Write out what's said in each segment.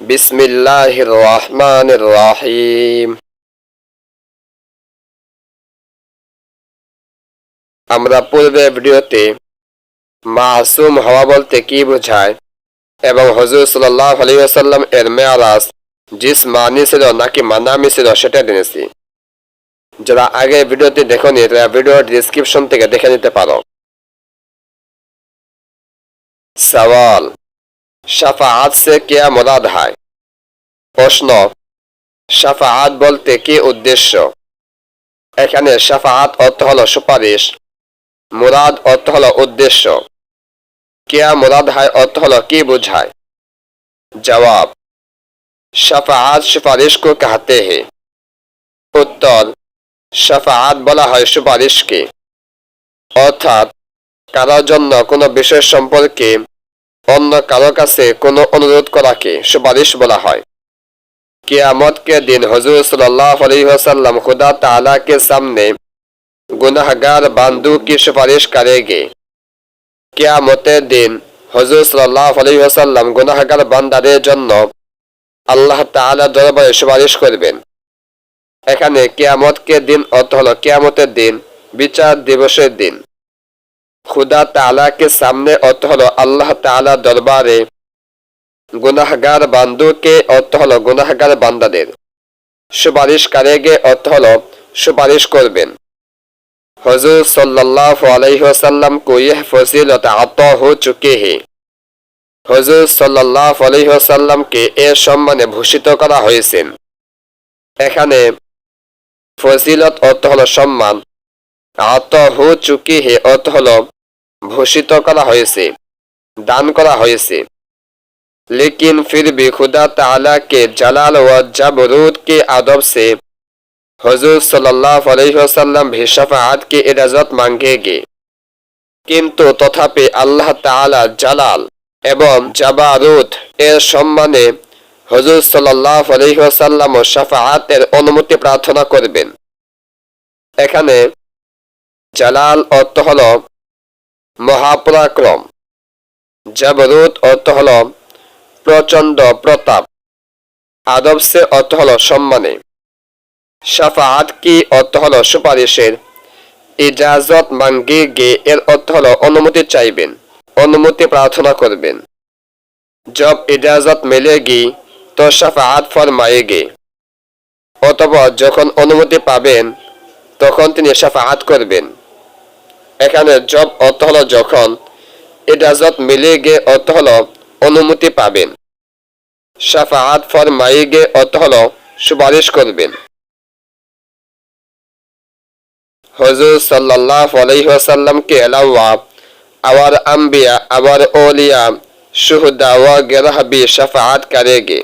বিসমিল্লাহির রহমানির রহিম আমরা পূর্বে ভিডিওতে মাসুম হওয়া বলতে কি বোঝায় এবং হজরত সাল্লাহ আলাইসাল্লাম এর মেয়ারাজ জিস মানি ছিল নাকি মানামি ছিল সেটা জেনেছি। যারা আগে ভিডিওটি দেখনি, তারা ভিডিওর ডিসক্রিপশন থেকে দেখে নিতে পারো। সওয়াল সাফাহাত সে কেয়া মদাদ হয়। প্রশ্ন সাফাহাত বলতে কি উদ্দেশ্য? এখানে সাফাহাত অর্থ হল সুপারিশ, মুরাদ অর্থ হল উদ্দেশ্য। কেয়া মুরাদ হয় অর্থ হল কি বুঝায়? জবাব সাফাহাত সুপারিশ কো কাহতে হে। উত্তর সাফাহাত বলা হয় সুপারিশকে অর্থাৎ, কারোর জন্য কোনো বিষয় সম্পর্কে অন্য কারও কাছে কোনো অনুরোধ করাকে সুপারিশ বলা হয়। কেয়ামতকে দিন হজুর সাল্লাহ আলহ্লাম খুদা তালাকে সামনে গুনাহগার বান্ধু কি সুপারিশ করে গে কেয়ামতের দিন হজুর সাল্লাহ আলহ্লাম গুনাহগার বান্দাদের জন্য আল্লাহ তালা দরবারে সুপারিশ করবেন। এখানে কেয়ামতকে দিন অর্থ হল কেয়ামতের দিন, বিচার দিবসের দিন। খুদা তালাকে সামনে অর্থ হলো আল্লাহ তালা দরবারে গুনাহগার বান্ধুকে অর্থ হলো গুনাহগার বান্দাদের। সুপারিশ সুপারিশকারেকে অর্থ হলো সুপারিশ করবেন। হজুর সাল্লাহ আলহ্লাম কুইহ ফজিলত আত হো চুকে হে হজুর সাল্লাহ আলহ্লামকে এ সম্মানে ভূষিত করা হয়েছেন। এখানে ফজিলত অর্থ হল সম্মান। আত হো চুকি হে অর্থ হলো ভূষিত করা হয়েছে দান করা হয়েছে लेकिन फिर भी खुदा ताला के जलाल व जबरूत के अदब से हजूर सल्लल्लाहु अलैहि वसल्लम भी शफाअत की इजाजत मांगेंगे কিন্তু তথাপি আল্লাহ তাআলা জালাল এবং জাবারুত এর সম্মানে হজুর সাল্লাহ আলহিহাসাল্লাম শাফাআতের অনুমতি প্রার্থনা করবেন এখানে জালাল অর্থ হল মহাপরাক্রম। জাবরুত অর্থ হল প্রচণ্ড প্রতাপ। আদব সে অর্থ হল সম্মানে। সাফাআত কি অর্থ হল সুপারিশের? ইজাজত মাঙ্গে গে এর অর্থ হল অনুমতি চাইবেন, অনুমতি প্রার্থনা করবেন। জব ইজাজত মিলেগি তো সাফাআত ফরমায়েগে অথবা যখন অনুমতি পাবেন, তখন তিনি সাফাআত করবেন। এখানে জব অর্থ হলো যখন ইজাজত মিলে গে অর্থ হলো অনুমতি পাবেন। সাফাহাত ফর মাইগে অর্থ হলো সুপারিশ করবেন। হজুর সাল্লাহ আলাইসাল্লামকে এলাওয়া, আওয়ার আম্বিয়া, আওয়ার ওলিয়া, শুহদা ওয়া গেরাহাবি সাফাহাত কারেগে।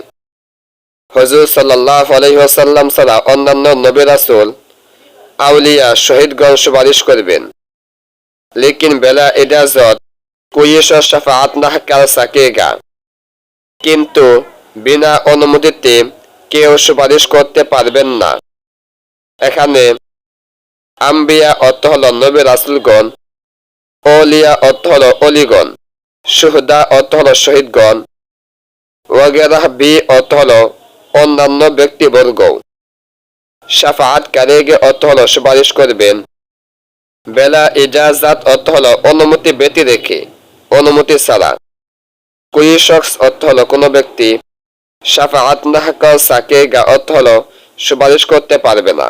হজুর সাল্লাহ আলাইসাল্লাম সারা অন্যান্য নবী রাসুল, আউলিয়া, শহীদগণ সুপারিশ করবেন। लेकिन बेला इजाजत कोई शफात ना कर सकेगा কিন্তু বিনা অনুমতিতে কেউ সুপারিশ করতে পারবেন না এখানে আম্বিয়া অর্থ হল নবী রাসুলগণ অলিয়া অর্থ হল অলিগণ সুহদা অর্থ হল শহীদগণ ওয়াগেরাহ বি অর্থ হল অন্যান্য ব্যক্তিবর্গ সাফাত কারেগে অর্থ হল সুপারিশ করবেন বেলা ইজাজাত অর্থ হল অনুমতি ব্যতি রেখে, অনুমতি ছাড়া। কুই শখস অর্থ হল কোনো ব্যক্তি সাফা নাহাক সাকে গা অর্থ হল সুপারিশ করতে পারবে না।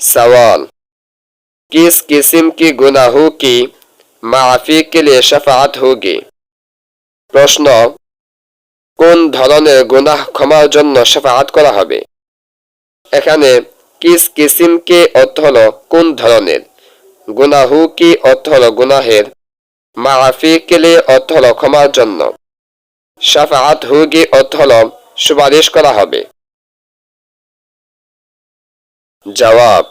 সওয়াল, কিস কিসিম কি গুনা হু কি মাফি কে লিয়ে সাফাত হোগি? প্রশ্ন, কোন ধরনের গুনাহ ক্ষমার জন্য সাফাত করা হবে? এখানে কিস কিসিমকে অর্থ হলো কোন ধরনের গুনাহু কি অর্থ হলো গুনাহের মাফি কেলে অর্থ হলো ক্ষমার জন্য শাফাআত হুগি অর্থ হলো সুপারিশ করা হবে जवाब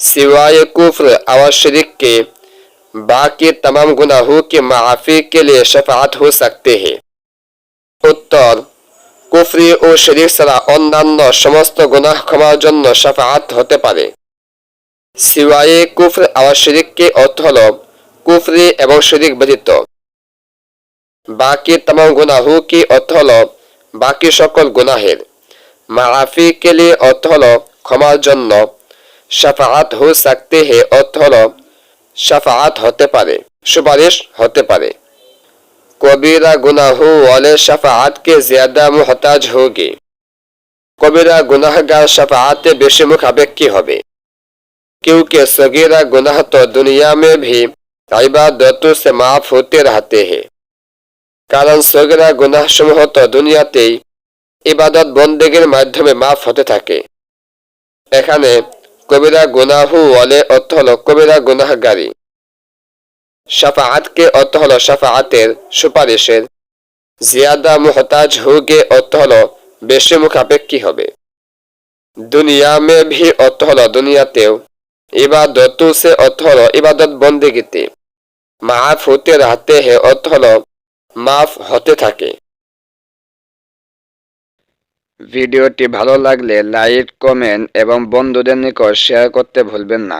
सिवाय कुफ्र और शरीक के बाकी तमाम गुनाहों की माफ़ी के लिए शफात हो सकते हैं উত্তর কুফরি ও শরীর ছাড়া অন্যান্য সমস্ত গুনাহ ক্ষমার জন্য শাফাআত হতে পারে। সিওয়ায়ে কুফর আওয়ার শরিককে অর্থ হল কুফরি এবং শরিক ব্যতীত। বাকি তাম গুনাহু কি অর্থ হল বাকি সকল গুনাহের? মাফি কেলি অর্থ হল ক্ষমার জন্য। সাফাআত হু সাকতে হে অর্থ হল সাফাআত হতে পারে, সুপারিশ হতে পারে। কবিরা গুনাহু ওয়ালে সাফাআত के ज्यादा मोहताज होगी কবিরা गुनाहगार शफाअत বেশি মুখাপেক্ষী হবে क्योंकि सगीरा गुनाह तो दुनिया में भी इबादतों से माफ होते रहते हैं কারণ সগীরা গুনাহ সমূহ তো দুনিয়াতেই ইবাদত বন্দেগের মাধ্যমে মাফ হতে থাকে এখানে কবিরা গুনাহু ওয়ালে অর্থ হল কবিরা গুনাহগারী সাফাআতকে অর্থ হল সাফাআতের সুপারিশের। জিয়াদা মুহতাজ হুগে অর্থ হল বেশি মুখাপেক্ষী হবে। দুনিয়া মে ভি অর্থ হল দুনিয়াতেও। ইবাদতু সে অর্থ হল ইবাদত বন্দেগিতে। মাফ হতে রাহতে হে অর্থ হল মাফ হতে থাকে। ভিডিওটি ভালো লাগলে লাইক, কমেন্ট এবং বন্ধুদের নিকট শেয়ার করতে ভুলবেন না।